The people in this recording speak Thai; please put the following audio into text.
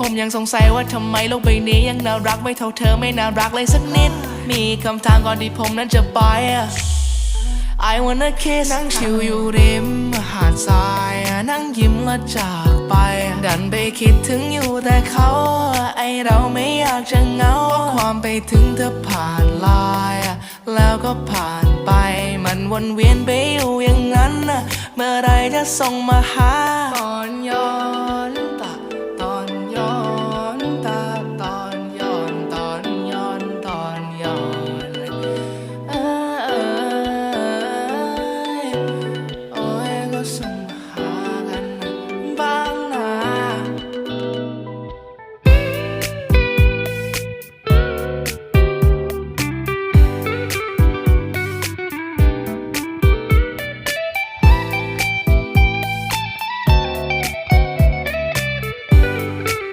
ผมยังสงสัยว่าทำไมโลกใบนี้ยังน่ารักไม่เท่าเธอไม่น่ารักเลยสักนิด มีคำถามก่อนที่ผมนั้นจะไปอะ I wanna kiss นั่งชิวอยู่ริมหาดทรายนั่งยิ้มและจากไป ดันไปคิดถึงอยู่แต่เขา ไอเราไม่อยากจะเหงาความไปถึงเธอผ่านไลาย แล้วก็ผ่านไป มันวนเวียนไปอยู่อย่างนั้นน่ะเมื่อไรจะส่งมาหาก่อนยอน